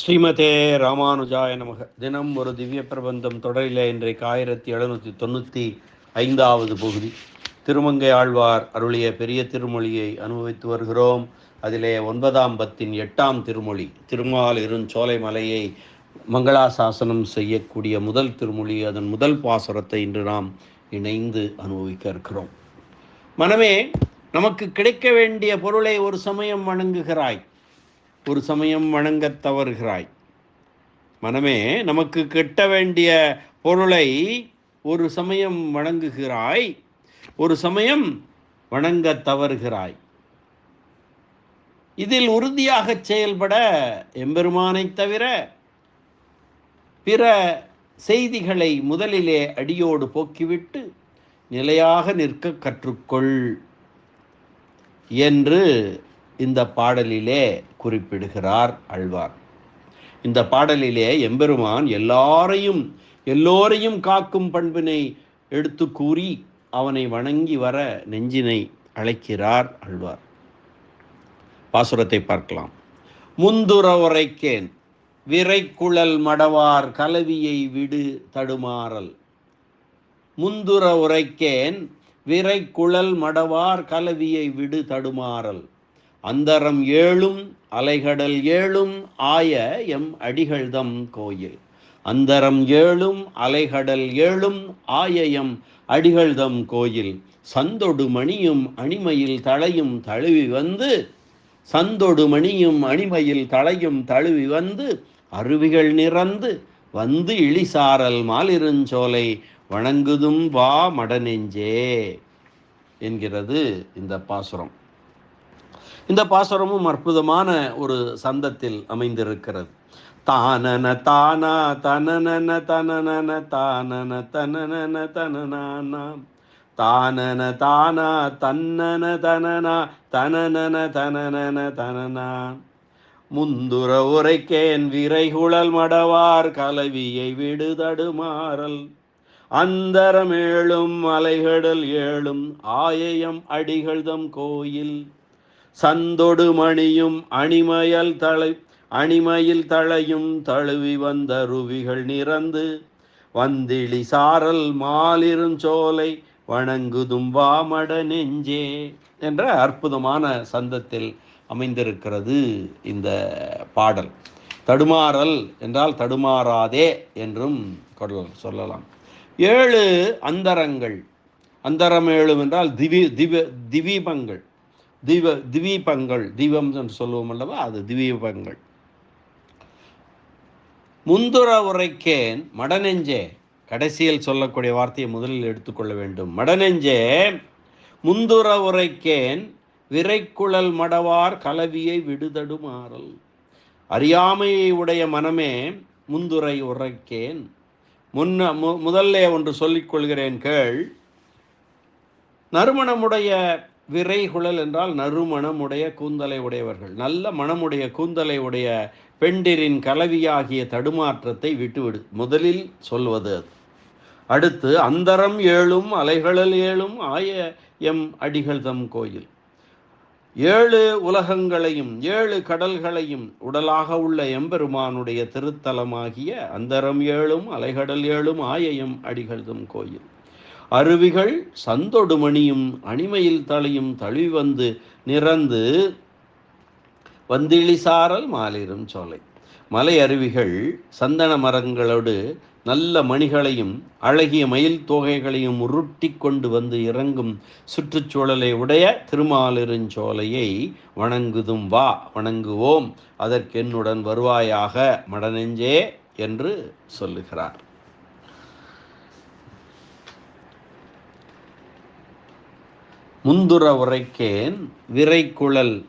ஸ்ரீமதே ராமானுஜாய நமக. தினம் ஒரு திவ்ய பிரபந்தம் தொடரில் இன்றைக்கு ஆயிரத்தி எழுநூற்றி தொண்ணூற்றி ஐந்தாவது பகுதி. திருமங்கை ஆழ்வார் அருளிய பெரிய திருமொழியை அனுபவித்து வருகிறோம். அதிலே ஒன்பதாம் பத்தின் எட்டாம் திருமொழி திருமால் இருஞ்சோலை மலையை மங்களாசாசனம் செய்யக்கூடிய முதல் திருமொழி அதன் முதல் பாசுரத்தை இன்று நாம் இணைந்து அனுபவிக்க இருக்கிறோம். மனமே நமக்கு கிடைக்க வேண்டிய பொருளை ஒரு சமயம் வணங்குகிறாய். ஒரு சமயம் வணங்கத் தவறுகிறாய். மனமே நமக்கு கிட்ட வேண்டிய பொருளை ஒரு சமயம் வணங்குகிறாய். ஒரு சமயம் வணங்கத் தவறுகிறாய். இதில் உறுதியாக செயல்பட எம்பெருமானைத் தவிர பிற செய்திகளை முதலிலே அடியோடு போக்கிவிட்டு நிலையாக நிற்க கற்றுக்கொள் என்று இந்த பாடலிலே குறிப்பிடுகிறார் அழ்வார் இந்த பாடலிலே எம்பெருமான் எல்லாரையும் எல்லோரையும் காக்கும் பண்பினை எடுத்து கூறி அவனை வணங்கி வர நெஞ்சினை அழைக்கிறார் அழ்வார் பாசுரத்தை பார்க்கலாம். முந்துர உரைக்கேன் விரைக்குழல் மடவார் கலவியை விடு தடுமாறல். முந்துர உரைக்கேன் விரைக்குழல் மடவார் கலவியை விடு தடுமாறல். அந்தரம் ஏழும் அலைகடல் ஏழும் ஆய எம் அடிகள்தம் கோயில். அந்தரம் ஏழும் அலைகடல் ஏழும் ஆய எம் அடிகள்தம் கோயில். சந்தொடு மணியும் அணிமையில் தலையும் தழுவி வந்து சந்தொடு மணியும் அணிமையில் தலையும் தழுவி வந்து அருவிகள் நிறந்து வந்து இழிசாரல் மாலிருஞ்சோலை வணங்குதும் வா மடநெஞ்சே என்கிறது இந்த பாசுரம். இந்த பாசுரமும் அற்புதமான ஒரு சந்தத்தில் அமைந்திருக்கிறது. தானன தானா தனனன தனனன தானன தனனன தனனானா. தானன தானா தன்னன தனனா தனனன தனனன தனனா. முந்துர உரைக்கேன் விரைகுழல் மடவார் கலவியை விடுதடுமாறல் அந்தரமேழும் அலைகடல் ஏழும் ஆயயம் அடிகள்தம் கோயில். சந்தொடு மணியும் அணிமயல் தலை அணிமயில் தழையும் தழுவி வந்த ருவிகள் நிறந்து வந்திளி சாரல் மாலிருஞ்சோலை வணங்குதும் வாமட நெஞ்சே என்ற அற்புதமான சந்தத்தில் அமைந்திருக்கிறது இந்த பாடல். தடுமாறல் என்றால் தடுமாறாதே என்றும் சொல்லலாம். ஏழு அந்தரங்கள் அந்தரம் ஏழு என்றால் திவி திவ திவீபங்கள். தீப திவீபங்கள் தீபம் என்று சொல்லுவோம் அல்லவா? அது திவீபங்கள். முந்துர உரைக்கேன் மடநெஞ்சே கடைசியில் சொல்லக்கூடிய வார்த்தையை முதலில் எடுத்துக்கொள்ள வேண்டும். மடநெஞ்சே முந்துர உரைக்கேன் விரைக்குழல் மடவார் கலவியை விடுதடுமாறல். அறியாமையை உடைய மனமே முந்துரை உரைக்கேன். முன்ன மு முதல்ல ஒன்று சொல்லிக் கொள்கிறேன் கேள். நறுமணமுடைய விரைகுழல் என்றால் நறுமணமுடைய கூந்தலை உடையவர்கள். நல்ல மனமுடைய கூந்தலை உடைய பெண்டிரின் கலவியாகிய தடுமாற்றத்தை விட்டுவிடு. முதலில் சொல்வது அது. அடுத்து அந்தரம் ஏழும் அலைகளில் ஏழும் ஆய எம் அடிகள் தம் கோயில். ஏழு உலகங்களையும் ஏழு கடல்களையும் உடலாக உள்ள எம்பெருமானுடைய திருத்தலமாகிய அந்தரம் ஏழும் அலைகடல் ஏழும் ஆயயம் அடிகள்தும் கோயில். அருவிகள் சந்தொடுமணியும் அணிமையில் தலையும் தழுவி வந்து நிறந்து வந்திழிசாரல் மாலிரும் சோலை. மலை அருவிகள் சந்தன மரங்களோடு நல்ல மணிகளையும் அழகிய மயில் தொகைகளையும் உருட்டி கொண்டு வந்து இறங்கும் சுற்றுச்சூழலை உடைய திருமாலிருஞ்சோலையை வணங்குதும் வா வணங்குவோம். அதற்கென்னுடன் வருவாயாக மடநெஞ்சே என்று சொல்லுகிறார். முந்துர உரைக்கேன் விரைக்குழல்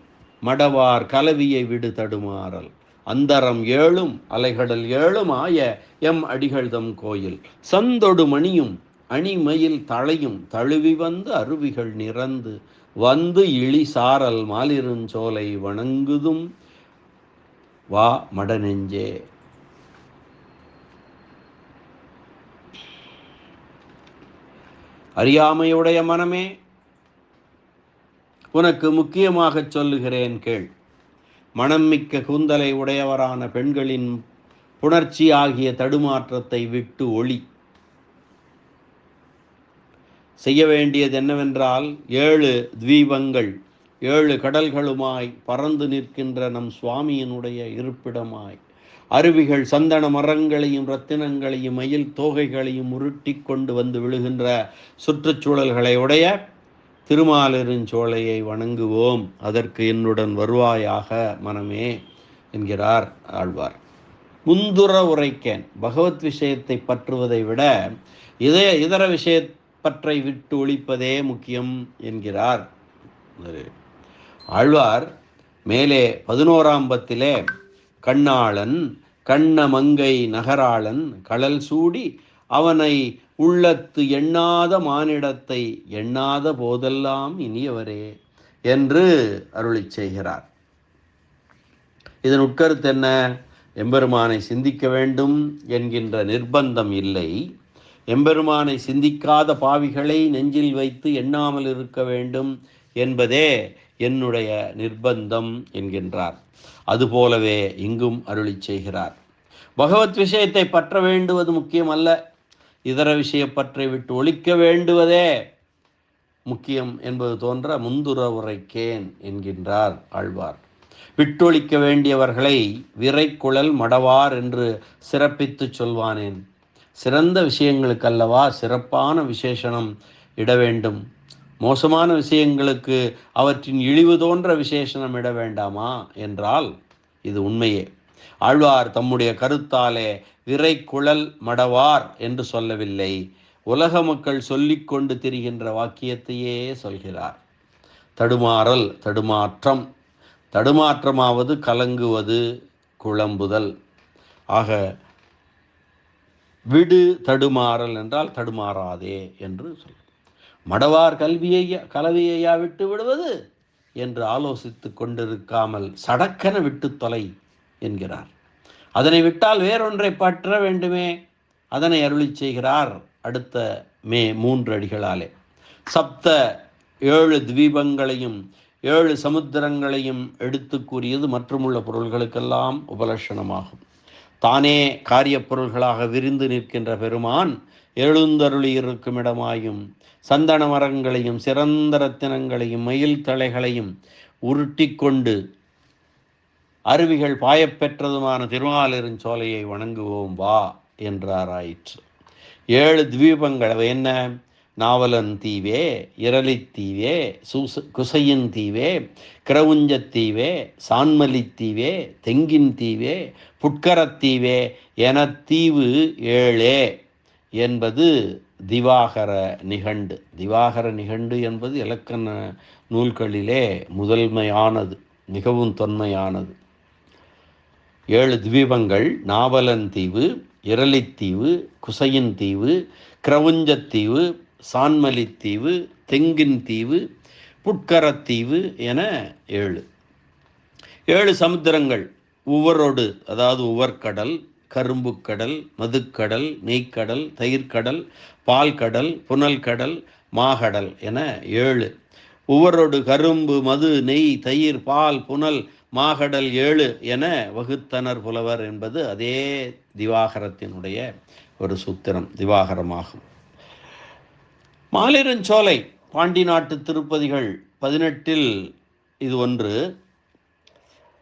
மடவார் கலவியை விடு தடுமாறல். அந்தரம் ஏழும் அலைகடல் ஏழும் ஆய எம் அடிகள்தம் கோயில். சந்தொடு மணியும் அணிமயில் தளையும் தழுவி வந்து அருவிகள் நிறந்து வந்து இழி சாரல் மாலிருஞ்சோலை வணங்குதும். வா மடநெஞ்சே. அறியாமையுடைய மனமே உனக்கு முக்கியமாக சொல்லுகிறேன் கேள். மணம்மிக்க கூந்தலை உடையவரான பெண்களின் புணர்ச்சி ஆகிய தடுமாற்றத்தை விட்டு ஒளி. செய்ய வேண்டியது என்னவென்றால் ஏழு தீபங்கள் ஏழு கடல்களுமாய் பறந்து நிற்கின்ற நம் சுவாமியினுடைய இருப்பிடமாய். அருவிகள் சந்தன மரங்களையும் ரத்தினங்களையும் மயில் தோகைகளையும் உருட்டி கொண்டு வந்து விழுகின்ற சுற்றுச்சூழல்களை உடைய திருமாலிருஞ்சோலையை வணங்குவோம் அதற்கு என்னுடன் வருவாயாக மனமே என்கிறார் ஆழ்வார். முந்துர உரைக்கேன் பகவத் விஷயத்தை பற்றுவதை விட இதய இதர விஷய பற்றை விட்டு ஒழிப்பதே முக்கியம் என்கிறார். ஆழ்வார் மேலே பதினோராம் பத்திலே கண்ணாளன் கண்ண மங்கை நகராளன் கடல் சூடி அவனை உள்ளத்து எண்ணாத மானிடத்தை எண்ணாத போதெல்லாம் இனியவரே என்று அருளி செய்கிறார். இதன் உட்கருத்து என்ன? எம்பெருமானை சிந்திக்க வேண்டும் என்கின்ற நிர்பந்தம் இல்லை. எம்பெருமானை சிந்திக்காத பாவிகளை நெஞ்சில் வைத்து எண்ணாமல் இருக்க வேண்டும் என்பதே என்னுடைய நிர்பந்தம் என்கின்றார். அதுபோலவே இங்கும் அருளி செய்கிறார். பகவத் விஷயத்தை பற்ற வேண்டுவது முக்கியமல்ல. இதர விஷய பற்றை விட்டு ஒழிக்க வேண்டுவதே முக்கியம் என்பது தோன்ற முந்துர உரைக்கேன் என்கின்றார் ஆழ்வார். விட்டொழிக்க வேண்டியவர்களை விரைக்குழல் மடவார் என்று சிறப்பித்து சொல்வானேன். சிறந்த விஷயங்களுக்கல்லவா சிறப்பான விசேஷனம் இட வேண்டும். மோசமான விஷயங்களுக்கு அவற்றின் இழிவு தோன்ற விசேஷனம் இட வேண்டாமா? என்றால் இது உண்மையே. ஆழ்வார் தம்முடைய கருத்தாலே விரை குழல் மடவார் என்று சொல்லவில்லை. உலக மக்கள் சொல்லிக்கொண்டு திரிகின்ற வாக்கியத்தையே சொல்கிறார். தடுமாறல் தடுமாற்றம். தடுமாற்றமாவது கலங்குவது குழம்புதல். ஆக விடு தடுமாறல் என்றால் தடுமாறாதே என்று சொல் மடவார் கல்வியை கலவியையா விட்டு விடுவது? என்று ஆலோசித்து கொண்டிருக்காமல் சடக்கென விட்டு தொலை என்கிறார். அதனை விட்டால் வேறொன்றை பற்ற வேண்டுமே. அதனை அருளி செய்கிறார் அடுத்த மே மூன்று அடிகளாலே. சப்த ஏழு தீபங்களையும் ஏழு சமுத்திரங்களையும் எடுத்து கூறியது மற்றுமுள்ள பொருள்களுக்கெல்லாம் உபலட்சணமாகும். தானே காரியப் பொருள்களாக விரிந்து நிற்கின்ற பெருமான் எழுந்தருளி இருக்கும் இடமாயும் சந்தன மரங்களையும் சிறந்த ரத்தினங்களையும் மயில் தலைகளையும் உருட்டி கொண்டு அருவிகள் பாயப்பெற்றதுமான திருமாலிருஞ்சோலையை வணங்குவோம் வா என்றாராயிற்று. ஏழு தீபங்கள் அவை என்ன? நாவலன் தீவே இரளித்தீவே சூச குசையின் தீவே கிரவுஞ்சத்தீவே சான்மலித்தீவே தெங்கின் தீவே புட்கரத்தீவே என தீவு ஏழே என்பது திவாகர நிகண்டு. திவாகர நிகண்டு என்பது இலக்கண நூல்களிலே முதன்மையானது மிகவும் தொன்மையானது. ஏழு தீபங்கள் நாவலன் தீவு இரளித்தீவு குசையின் தீவு கிரவுஞ்சத்தீவு சான்மலித்தீவு தெங்கின் தீவு புட்கரத்தீவு என ஏழு. ஏழு சமுத்திரங்கள் உவரோடு அதாவது உவர்கடல் கரும்புக்கடல் மதுக்கடல் நெய்க்கடல் தயிர்கடல் பால்கடல் புனல் கடல் மாகடல் என ஏழு. உவரோடு கரும்பு மது நெய் தயிர் பால் புனல் மாகடல் ஏழு என வகுத்தனர் புலவர் என்பது அதே திவாகரத்தினுடைய ஒரு சூத்திரம் திவாகரமாகும். மாலிரஞ்சோலை பாண்டி நாட்டு திருப்பதிகள் பதினெட்டில் இது ஒன்று.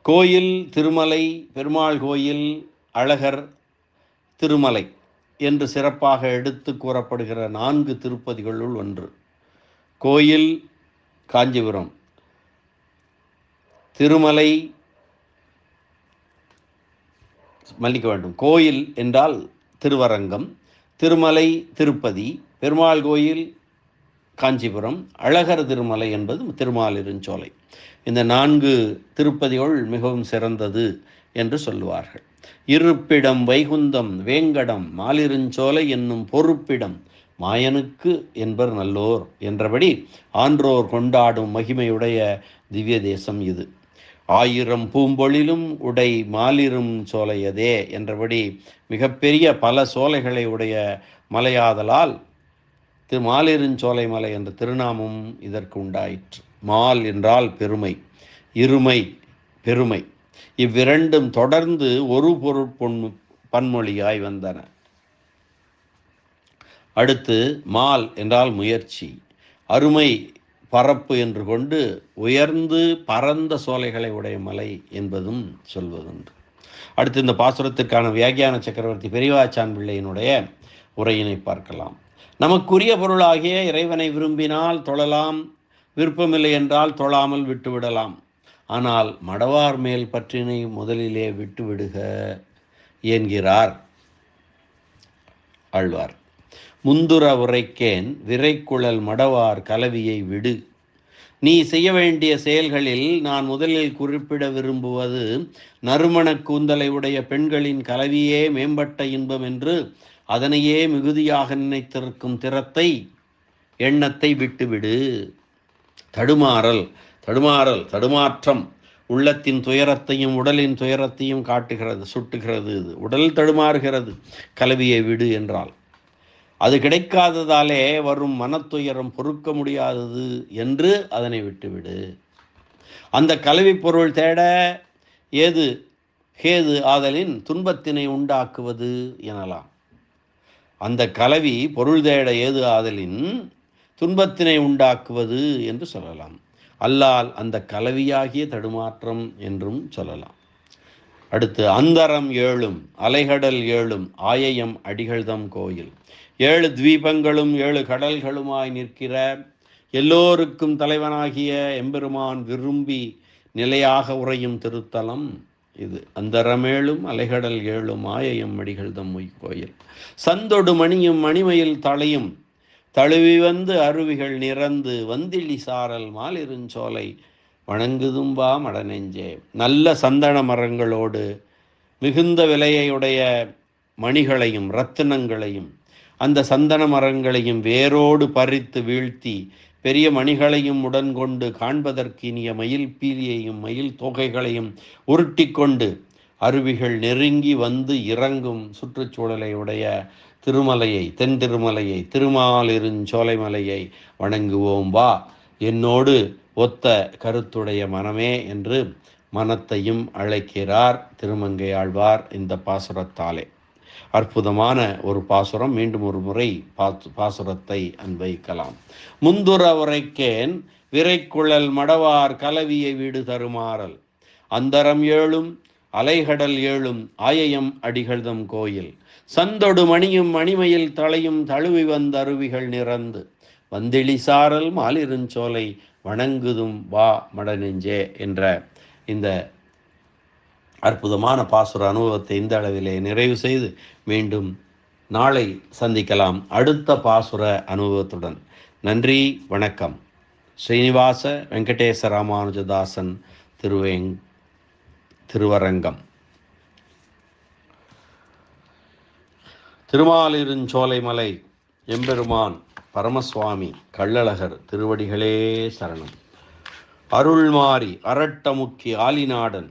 கோயில் திருமலை பெருமாள் கோயில் அழகர் திருமலை என்று சிறப்பாக எடுத்து கூறப்படுகிற நான்கு திருப்பதிகளுள் ஒன்று. கோயில் காஞ்சிபுரம். திருமலை மன்னிக்க வேண்டும். கோயில் என்றால் திருவரங்கம் திருமலை திருப்பதி பெருமாள் கோயில் காஞ்சிபுரம் அழகர் திருமலை என்பது திருமாலிருஞ்சோலை இந்த நான்கு திருப்பதிகள் மிகவும் சிறந்தது என்று சொல்லுவார்கள். இருப்பிடம் வைகுந்தம் வேங்கடம் மாலிருஞ்சோலை என்னும் பொறுப்பிடம் மாயனுக்கு என்பர் நல்லோர் என்றபடி ஆன்றோர் கொண்டாடும் மகிமையுடைய திவ்ய தேசம் இது. ஆயிரம் பூம்பொழிலும் உடை மாலிரும் சோலையதே என்றபடி மிகப்பெரிய பல சோலைகளை உடைய மலையாதலால் திரு மாலிருஞ்சோலை மலை என்ற திருநாமம் இதற்கு உண்டாயிற்று. மால் என்றால் பெருமை இருமை பெருமை. இவ்விரண்டும் தொடர்ந்து ஒரு பொருட்பொன் பன்மொழியாய் வந்தன. அடுத்து மால் என்றால் முயற்சி அருமை பரப்பு என்று கொண்டு உயர்ந்து பரந்த சோலைகளை உடைய மலை என்பதும் சொல்வதுண்டு. அடுத்து இந்த பாசுரத்திற்கான வியாகியான சக்கரவர்த்தி பெரியவாச்சான் பிள்ளையினுடைய உரையினை பார்க்கலாம். நமக்குரிய பொருளாகிய இறைவனை விரும்பினால் தொழலாம் விருப்பமில்லை என்றால் தொழாமல் விட்டுவிடலாம். ஆனால் மடவார் மேல் பற்றினை முதலிலே விட்டுவிடுக என்கிறார் ஆழ்வார். முந்துர உரைக்கேன் விரைக்குழல் மடவார் கலவியை விடு. நீ செய்ய வேண்டிய செயல்களில் நான் முதலில் குறிப்பிட விரும்புவது நறுமண கூந்தலை உடைய பெண்களின் கலவியே மேம்பட்ட இன்பம் என்று அதனையே மிகுதியாக நினைத்திருக்கும் திறத்தை எண்ணத்தை விட்டுவிடு. தடுமாறல் தடுமாறல் தடுமாற்றம் உள்ளத்தின் துயரத்தையும் உடலின் துயரத்தையும் காட்டுகிறது சுட்டுகிறது இது. உடல் தடுமாறுகிறது கலவியை விடு என்றால் அது கிடைக்காததாலே வரும் மனத்துயரம் பொறுக்க முடியாதது என்று அதனை விட்டுவிடு. அந்த கல்வி பொருள் தேட ஏது? ஹேது ஆதலின் துன்பத்தினை உண்டாக்குவது எனலாம். அந்த கலவி பொருள் தேட ஏது ஆதலின் துன்பத்தினை உண்டாக்குவது என்று சொல்லலாம். அல்லால் அந்த கலவியாகிய தடுமாற்றம் என்றும் சொல்லலாம். அடுத்து அந்தரம் ஏழும் அலைகடல் ஏழும் ஆயயம் அடிகள்தம் கோயில். ஏழு தீபங்களும் ஏழு கடல்களுமாய் நிற்கிற எல்லோருக்கும் தலைவனாகிய எம்பெருமான் விரும்பி நிலையாக உறையும் திருத்தலம் இது. அந்தரமேழும் அலைகடல் ஏழும் ஆயையும் மடிகள் தம்மை கோயில் சந்தொடு மணியும் மணிமயில் தலையும் தழுவி வந்து அருவிகள் நிறந்து வந்திழி சாரல் மாலிருஞ்சோலை வணங்குதும்பா மடநெஞ்சே. நல்ல சந்தன மரங்களோடு மிகுந்த விலையுடைய மணிகளையும் ரத்தினங்களையும் அந்த சந்தன மரங்களையும் வேரோடு பறித்து வீழ்த்தி பெரிய மணிகளையும் உடன் கொண்டு காண்பதற்கு இனிய மயில் பீலியையும் மயில் தொகைகளையும் உருட்டி கொண்டு அருவிகள் நெருங்கி வந்து இறங்கும் சுற்றுச்சூழலை உடைய திருமலையை தென் திருமலையை திருமாலிருஞ்சோலைமலையை வணங்குவோம் வா. என்னோடு ஒத்த கருத்துடைய மனமே என்று மனத்தையும் அழைக்கிறார் திருமங்கை ஆழ்வார் இந்த பாசுரத்தாலே. அற்புதமான ஒரு பாசுரம் மீண்டும் ஒரு முறை பாசுரத்தை அன்வைக்கலாம் முந்துர உரைக்கேன் விரைக்குழல் மடவார் கலவியை வீடு தருமாறல். அந்தரம் ஏழும் அலைகடல் ஏழும் ஆயயம் அடிகள்தம் கோயில். சந்தொடு மணியும் மணிமையில் தலையும் தழுவி வந்த அருவிகள் நிறந்து. வந்திழி சாரல் மாலிருஞ்சோலை வணங்குதும் வா மடநெஞ்சே என்ற இந்த அற்புதமான பாசுர அனுபவத்தை இந்த அளவிலே நிறைவு செய்து மீண்டும் நாளை சந்திக்கலாம். அடுத்த பாசுர அனுபவத்துடன். நன்றி வணக்கம். ஸ்ரீனிவாச வெங்கடேச ராமானுஜதாசன் திருவேங் திருவரங்கம். திருமாலிருஞ்சோலைமலை எம்பெருமான் பரமசுவாமி கள்ளழகர் திருவடிகளே சரணம். அருள்மாரி அரட்டமுக்கி ஆலிநாடன்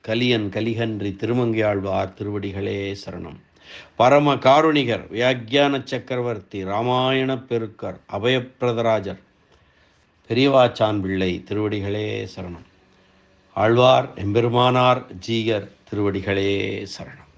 கலியன் கலிகன்றி திருமங்கையாழ்வார் திருவடிகளே சரணம். பரம காருணிகர் வியாக்கியான சக்கரவர்த்தி ராமாயண பெருக்கர் அபயப்பிரதராஜர் பெரியவாச்சான் பிள்ளை திருவடிகளே சரணம். ஆழ்வார் எம்பெருமானார் ஜீகர் திருவடிகளே சரணம்.